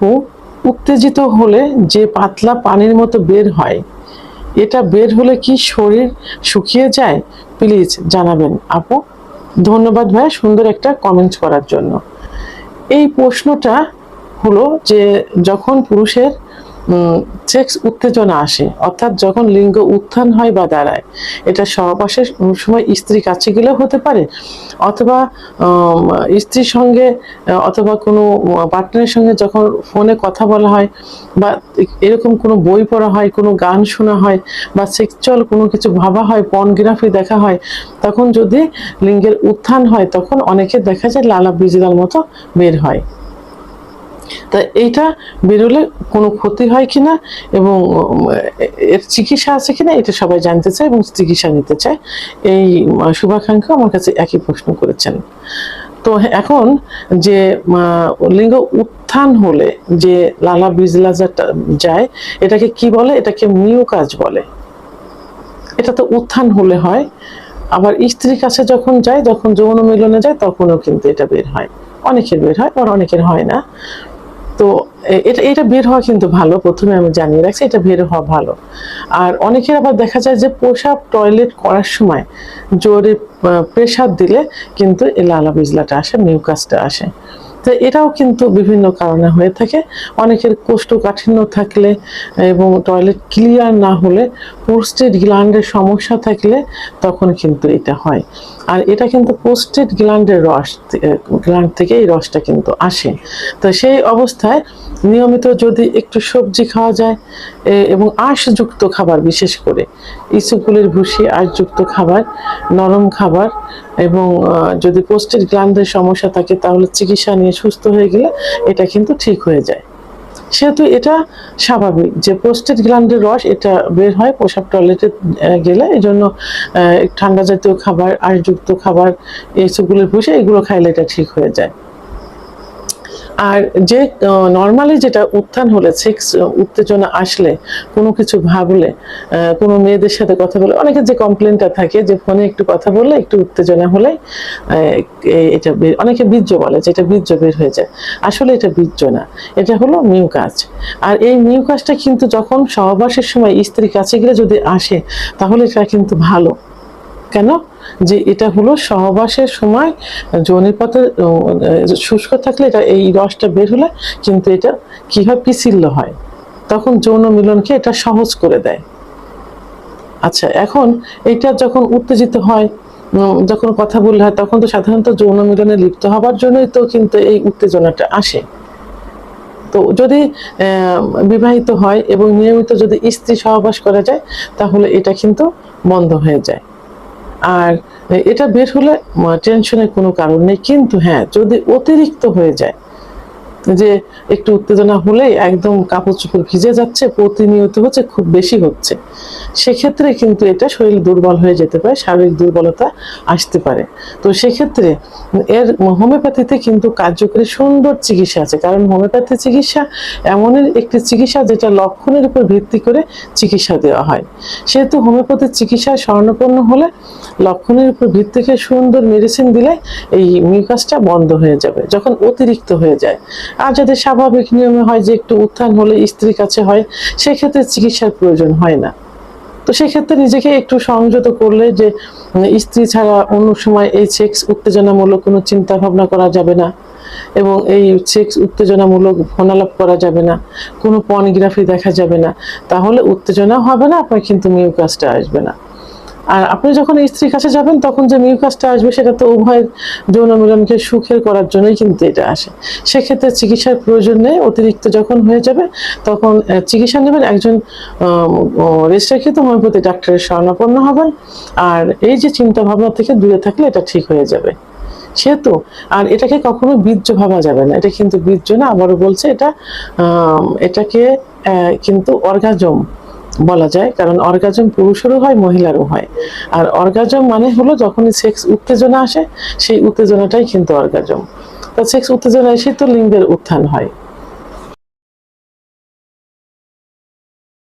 আপু উত্তেজিত হলে যে পাতলা পানির মতো বের হয়, এটা বের হলে কি শরীর শুকিয়ে যায়? প্লিজ জানাবেন। আপু, ধন্যবাদ ভাই সুন্দর একটা কমেন্ট করার জন্য। এই প্রশ্নটা হলো যে যখন পুরুষের সেক্স উত্তেজনা আসে। অর্থাৎ যখন লিঙ্গ উত্থান হয় বা দাঁড়ায়, এটা সহবাসের সময় স্ত্রী কাছে গেলেও হতে পারে। অথবা স্ত্রীর সঙ্গে, অথবা কোনো পার্টনারের সঙ্গে যখন ফোনে কথা বলা হয় বা এরকম কোনো বই পড়া হয়, কোনো গান শোনা হয় বা সেক্সুয়াল কোনো কিছু ভাবা হয় পর্নোগ্রাফি দেখা হয়, তখন যদি লিঙ্গের উত্থান হয়, তখন অনেকে দেখা যায় লালা বিজিলার মতো বের হয়। তা এইটা বেরোলে কোনো ক্ষতি হয় কিনা এবং এর চিকিৎসা আছে কিনা এটা সবাই জানতে চায় এবং চিকিৎসা নিতে চায়। এই শুভাকাঙ্ক্ষা আমার কাছে একই প্রশ্ন করেছেন। তো এখন যে লিঙ্গ উত্থান হলে যে লালা বিজলা যেটা যায়, এটাকে কি বলে? এটাকে মিউকাজ বলে। এটা তো উত্থান হলে হয়। আবার স্ত্রীর কাছে যখন যায়, যখন যৌন মিলনে যায়, তখনও কিন্তু এটা বের হয়। অনেকের বের হয় আর অনেকের হয় না। তো এটা এটা বের হওয়া কিন্তু ভালো, প্রথমে আমি জানিয়ে রাখছি, এটা বের হওয়া ভালো। আর অনেকের আবার দেখা যায় যে প্রসাব টয়লেট করার সময় জোরে প্রেসার দিলে কিন্তু এই লালা বিজলাটা আসে মিউকাসটা আসে। তো এটাও কিন্তু বিভিন্ন কারণে হয়ে থাকে। অনেকের কোষ্ঠকাঠিন্য থাকলে এবং টয়লেট ক্লিয়ার না হলে পোস্টেড গ্ল্যান্ডের সমস্যা থাকলে তখন কিন্তু এটা হয়। আর এটা কিন্তু পোস্টেড গ্ল্যান্ডের রস গ্ল্যান্ড থেকে এই রসটা কিন্তু আসে। তো সেই অবস্থায় নিয়মিত যদি একটু সবজি খাওয়া যায় এবং আঁশযুক্ত খাবার বিশেষ করে ইসুকুলের ভুসি, আঁশযুক্ত খাবার, নরম খাবার, এবং যদি পোস্টেড গ্ল্যান্ডের সমস্যা থাকে, তাহলে চিকিৎসা নিয়ে সুস্থ হয়ে গেলে এটা কিন্তু ঠিক হয়ে যায়। সেহেতু এটা স্বাভাবিক যে পোস্টেড গ্ল্যান্ডের রস, এটা বের হয় পোশাক টয়লেটে গেলে। এই জন্য ঠান্ডা জাতীয় খাবার, আঁশযুক্ত খাবার, এইসবগুলো ভুষে এগুলো খাইলে এটা ঠিক হয়ে যায়। আর যে নর্মালি যেটা উত্থান হলে সেক্স উত্তেজনা আসলে, কোনো কিছু ভাবলে কোনো মেয়েদের সাথে কথা বলে, অনেকের যে কমপ্লেনটা থাকে, যে ফোনে একটু কথা বললে, একটু উত্তেজনা হলে এটা অনেকে বীর্য বলে, যে এটা বীর্য বের হয়ে যায়। আসলে এটা বীর্য না, এটা হলো মিউকাস আর এই মিউকাসটা কিন্তু যখন সহবাসের সময় স্ত্রী কাছে গেলে যদি আসে, তাহলে এটা কিন্তু ভালো। কেন? যে এটা হলো সহবাসের সময় যৌনিপথে শুষ্ক থাকলে এটা এই রসটা বের হলে কিন্তু এটা কি হয় পিছিল্য হয়? তখন যৌন মিলনকে এটা সহজ করে দেয়। আচ্ছা এখন এটা যখন উত্তেজিত হয় যখন কথা বললে হয়, তখন তো সাধারণত যৌন মিলনে লিপ্ত হবার জন্যই তো কিন্তু এই উত্তেজনাটা আসে। তো যদি বিবাহিত হয় এবং নিয়মিত যদি স্ত্রী সহবাস করা যায়, তাহলে এটা কিন্তু বন্ধ হয়ে যায়। আর এটা বের হলে টেনশনের কোনো কারণ নেই। কিন্তু হ্যাঁ যদি অতিরিক্ত হয়ে যায় যে একটু উত্তেজনা হলেই একদম কাপড় চোপড় ভিজে যাচ্ছে, প্রতিনিয়ত হচ্ছে, খুব বেশি হচ্ছে। সেক্ষেত্রে কিন্তু এটা শরীর দুর্বল হয়ে যেতে পারে, শারীরিক দুর্বলতা আসতে পারে। তো সেক্ষেত্রে এর হোমিওপ্যাথিতে কিন্তু কার্যকরী সুন্দর চিকিৎসা আছে। কারণ হোমিওপ্যাথি চিকিৎসা এমন একটি চিকিৎসা যেটা লক্ষণের উপর ভিত্তি করে চিকিৎসা দেওয়া হয়। সেহেতু হোমিওপ্যাথির চিকিৎসা স্বর্ণপন্ন হলে লক্ষণের উপর ভিত্তি করে সুন্দর মেডিসিন দিলে এই মিউকাসটা বন্ধ হয়ে যাবে, যখন অতিরিক্ত হয়ে যায়। আর যদি স্বাভাবিক নিয়মে হয় যে একটু উত্থান হলে স্ত্রীর কাছে হয়, সেক্ষেত্রে চিকিৎসার প্রয়োজন হয় না। তো সেক্ষেত্রে নিজেকে একটু সংযত করলে যে স্ত্রী ছাড়া অন্য সময় এই সেক্স উত্তেজনামূলক কোনো চিন্তা ভাবনা করা যাবে না এবং এই সেক্স উত্তেজনামূলক ফোনালাপ করা যাবে না, কোনো পর্নোগ্রাফি দেখা যাবে না। তাহলে উত্তেজনা হবে না, আপনার কিন্তু মিউকাসটা আসবে না। আর আপনি যখন স্ত্রীর কাছে যাবেন, তখন যে মিউকাসটা আসবে, সেটা তো উভয়ের যৌন মিলনকে সুখের করার জন্যই কিন্তু এটা আসে। সেক্ষেত্রে চিকিৎসার প্রয়োজন নেই, অতিরিক্ত যখন হয়ে যাবে, তখন চিকিৎসা নেবেন একজন রেজিস্ট্রাকৃত হোমিওপ্যাথি ডাক্তারের শরণাপন্ন হবেন। আর এই যে চিন্তা ভাবনা থেকে দূরে থাকলে এটা ঠিক হয়ে যাবে। সেহেতু, আর এটাকে কখনো বীর্য ভাবা যাবে না। এটা কিন্তু বীর্য না, আবারও বলছে এটা এটাকে কিন্তু অর্গাজম বলা যায়, কারণ অর্গাজম পুরুষেরও হয়, মহিলারও হয়। আর অর্গাজম মানে হলো যখন সেক্স উত্তেজনা আসে, সেই উত্তেজনাটাই কিন্তু অর্গাজম। তা সেক্স উত্তেজনা এসে তো লিঙ্গের উত্থান হয়।